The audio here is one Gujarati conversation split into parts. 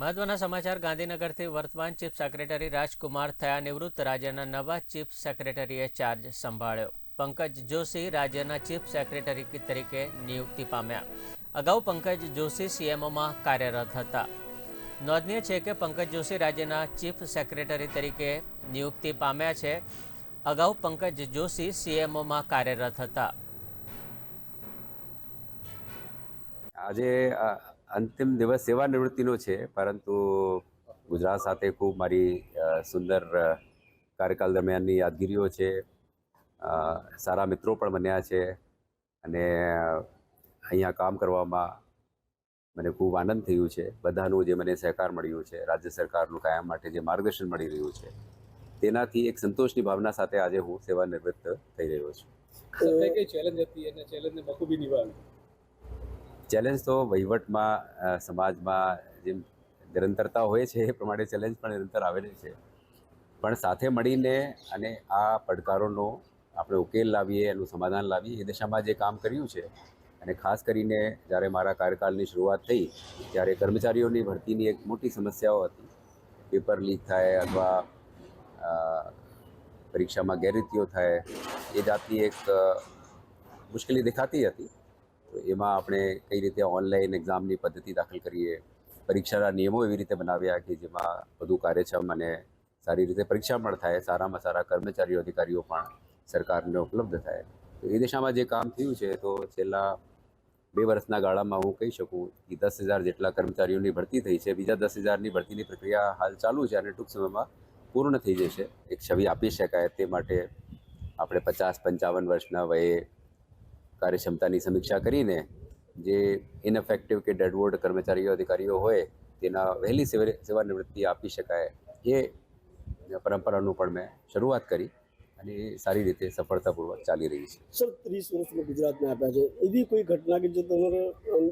મહત્વના સમાચાર ગાંધીનગરથી વર્તમાન ચીફ સેક્રેટરી રાજકુમાર થયા નિવૃત્ત રાજ્યના નવા ચીફ સેક્રેટરીએ ચાર્જ સંભાળ્યો. પંકજ જોશી રાજ્યના ચીફ સેક્રેટરી તરીકે નિયુક્તિ પામ્યા. અગાઉ પંકજ જોશી સીએમઓમાં કાર્યરત હતા. નોંધનીય છે કે પંકજ જોશી રાજ્યના ચીફ સેક્રેટરી તરીકે નિયુક્તિ પામ્યા છે. અગાઉ પંકજ જોશી સીએમઓમાં કાર્યરત હતા. આજે અંતિમ દિવસ સેવાનિવૃત્તિનો છે, પરંતુ ગુજરાત સાથે ખૂબ મારી સુંદર કાર્યકાળ દરમિયાનની યાદગીરીઓ છે. સારા મિત્રો પણ બન્યા છે અને અહીંયા કામ કરવામાં મને ખૂબ આનંદ થયું છે. બધાનું જે મને સહકાર મળ્યું છે, રાજ્ય સરકારનું કાયમ માટે જે માર્ગદર્શન મળી રહ્યું છે, તેનાથી એક સંતોષની ભાવના સાથે આજે હું સેવાનિવૃત્ત થઈ રહ્યો છું. ચેલેન્જ હતી અને ચેલેન્જને બખૂબી નિભાવી ચેલેન્જ તો વહીવટમાં સમાજમાં જેમ નિરંતરતા હોય છે એ પ્રમાણે ચેલેન્જ પણ નિરંતર આવેલી છે. પણ સાથે મળીને અને આ પડકારોનો આપણે ઉકેલ લાવીએ, એનું સમાધાન લાવીએ, એ દિશામાં જે કામ કર્યું છે અને ખાસ કરીને જ્યારે મારા કાર્યકાળની શરૂઆત થઈ, ત્યારે કર્મચારીઓની ભરતીની એક મોટી સમસ્યાઓ હતી. પેપર લીક થાય અથવા પરીક્ષામાં ગેરરીતિઓ થાય, એ જાતની એક મુશ્કેલી દેખાતી હતી. તો એમાં આપણે કઈ રીતે ઓનલાઈન એક્ઝામની પદ્ધતિ દાખલ કરીએ, પરીક્ષાના નિયમો એવી રીતે બનાવ્યા કે જેમાં વધુ કાર્યક્ષમ અને સારી રીતે પરીક્ષા પણ થાય, સારામાં સારા કર્મચારીઓ, અધિકારીઓ પણ સરકારને ઉપલબ્ધ થાય. તો એ દિશામાં જે કામ થયું છે, તો છેલ્લા બે વર્ષના ગાળામાં હું કહી શકું કે દસ હજાર જેટલા કર્મચારીઓની ભરતી થઈ છે. બીજા દસ હજારની ભરતીની પ્રક્રિયા હાલ ચાલુ છે અને ટૂંક સમયમાં પૂર્ણ થઈ જશે. એક છબી આપી શકાય તે માટે આપણે પચાસ પંચાવન વર્ષના વયે કાર્યક્ષમતાની સમીક્ષા કરીને જે ઇનએફેક્ટિવ કે ડેડવોર્ડ કર્મચારીઓ અધિકારીઓ હોય તેના વહેલી સેવા સેવાનિવૃત્તિ આપી શકાય એ પરંપરાનું પણ મેં શરૂઆત કરી અને એ સારી રીતે સફળતાપૂર્વક ચાલી રહી છે. સર ત્રીસ વર્ષ તમે ગુજરાતને આપ્યા છે. એવી કોઈ ઘટના કે જે તમારે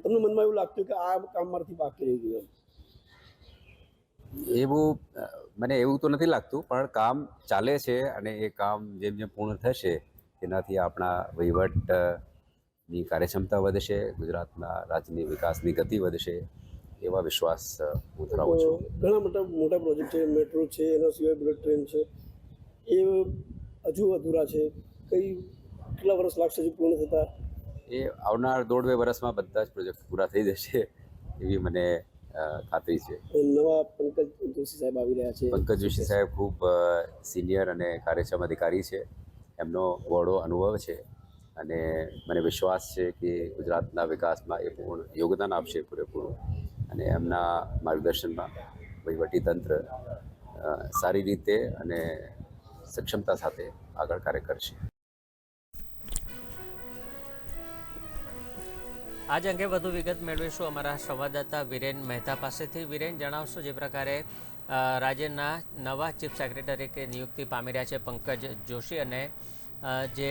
તમને મનમાં એવું લાગતું કે આ કામ મારાથી બાકી રહી ગયું એવું મને એવું તો નથી લાગતું પણ કામ ચાલે છે અને એ કામ જેમ જેમ પૂર્ણ થશે તેનાથી આપણા વહીવટ ની કાર્યક્ષમતા વધશે ગુજરાતના રાજ્યની વિકાસની ગતિ વધશે એવા વિશ્વાસ હું ધરાવું છું. ઘણા મોટા મોટા પ્રોજેક્ટ છે મેટ્રો છે એના સિવાય બુલેટ ટ્રેન છે. એ હજુ અધૂરા છે. કઈ કેટલા વર્ષ લાગશે હજુ પૂર્ણ થતા? એ આવનાર દોઢ બે વર્ષમાં બધા જ પ્રોજેક્ટ પૂરા થઈ જશે એવી મને ખાતરી છે. નવા પંકજ જોશી સાહેબ આવી રહ્યા છે. પંકજ જોશી સાહેબ ખૂબ સિનિયર અને કાર્યક્ષમ અધિકારી છે. એમનો બહોળો અનુભવ છે. અને મને વિશ્વાસ છે કે ગુજરાતના વિકાસમાં એ પૂર્ણ યોગદાન આપશે પૂરેપૂરું. અને એમના માર્ગદર્શનમાં વહીવટીતંત્ર સારી રીતે અને સક્ષમતા સાથે આગળ કાર્ય કરશે. આજ અંગે વધુ વિગત મેળવીશું અમારા સંવાદદાતા વિરેન મહેતા પાસેથી. વિરેન, જણાવશો જે પ્રકારે રાજ્યના નવા ચીફ સેક્રેટરી કે નિયુક્તિ પામી રહ્યા છે પંકજ જોશી અને જે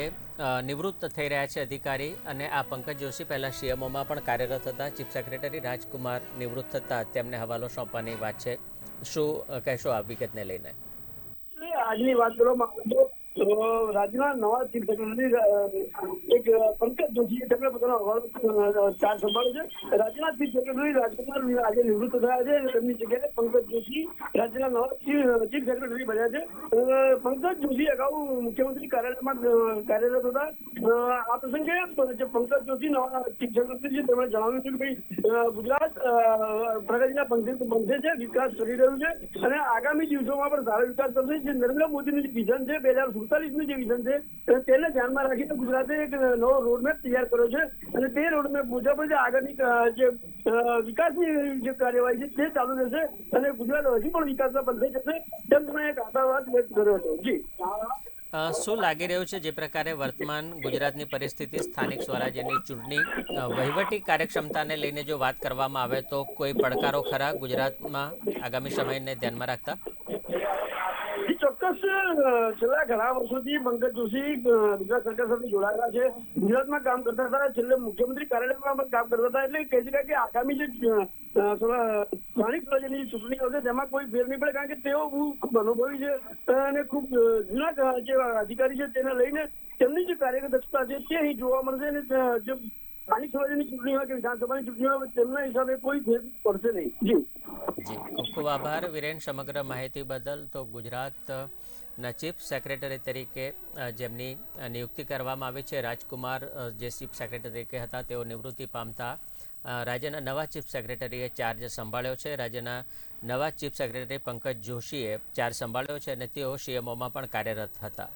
નિવૃત્ત થઈ રહ્યા છે અધિકારી અને આ પંકજ જોશી પહેલાં સીએમઓમાં પણ કાર્યરત હતા. ચીફ સેક્રેટરી રાજકુમાર નિવૃત્ત થતા તેમને હવાલો સોંપવાની વાત છે. શું કહેશો આ વિગતને લઈને? આજની વાત કરવામાં રાજ્યના નવા ચીફ સેક્રેટરી એક પંકજ જોશી તેમણે પોતાનો હવાલો ચાર સંભાળ્યો છે. રાજ્યના ચીફ સેક્રેટરી રાજકુમાર આજે નિવૃત્ત થયા છે તેમની જગ્યાએ પંકજ જોશી રાજ્યના નવા ચીફ સેક્રેટરી બન્યા છે. પંકજ જોશી અગાઉ મુખ્યમંત્રી કાર્યાલયમાં કાર્યરત હતા આ પ્રસંગે જે પંકજ જોશી નવા શિક્ષણ સેક્રેટરી તેમણે જણાવ્યું છે કે ભાઈ ગુજરાત પ્રગતિના પંથે છે વિકાસ કરી રહ્યું છે અને આગામી દિવસોમાં પણ સારો વિકાસ કરશે જે નરેન્દ્ર મોદીનું જે વિઝન છે બે હજાર સુડતાલીસનું જે વિઝન છે તેને ધ્યાનમાં રાખીને ગુજરાતે એક નવો રોડમેપ તૈયાર કર્યો છે અને તે રોડમેપ મુજબ જ અ, જે વિકાસની જે કાર્યવાહી છે તે ચાલુ રહેશે અને ગુજરાત હજી પણ વિકાસના પંથે જશે તેમ તમે એક આશાવાદ વ્યક્ત કર્યો હતો શું લાગી રહ્યું છે જે પ્રકારે વર્તમાન ગુજરાતની પરિસ્થિતિ, સ્થાનિક સ્વરાજ્યની ચૂંટણી વહીવટી કાર્યક્ષમતાને લઈને જો વાત કરવામાં આવે તો કોઈ પડકારો ખરા ગુજરાતમાં આગામી સમયને ધ્યાનમાં રાખતા? છેલ્લા ઘણા વર્ષોથી પંકજ જોશી ગુજરાત સરકાર સાથે જોડાયેલા છે. ગુજરાતમાં કામ કરતા હતા, છેલ્લે મુખ્યમંત્રી કાર્યાલયમાં પણ કામ કરતા હતા. એટલે કહી શકાય કે આગામી જે સ્થાનિક સ્વરાજ્યની ચૂંટણી આવશે તેમાં કોઈ ફેર નહીં પડે, કારણ કે તેઓ ખૂબ અનુભવી છે અને ખૂબ જૂના જે અધિકારી છે, તેને લઈને તેમની જે કાર્યદક્ષતા છે, તે અહીં જોવા મળશે અને જે સ્થાનિક સ્વરાજ્યની ચૂંટણીમાં કે વિધાનસભાની ચૂંટણીમાં તેમના હિસાબે કોઈ ફેર પડશે નહીં. જી. જી. ખૂબ આભાર વિરેન સમગ્ર માહિતી બદલ. તો ગુજરાતના ચીફ સેક્રેટરી તરીકે જેમની નિયુક્તિ કરવામાં આવી છે, રાજકુમાર જે ચીફ સેક્રેટરી તરીકે હતા, તેઓ નિવૃત્તિ પામતા રાજ્યના નવા ચીફ સેક્રેટરીએ ચાર્જ સંભાળ્યો છે. રાજ્યના નવા ચીફ સેક્રેટરી પંકજ જોશીએ ચાર્જ સંભાળ્યો છે અને તેઓ સીએમઓમાં પણ કાર્યરત હતા.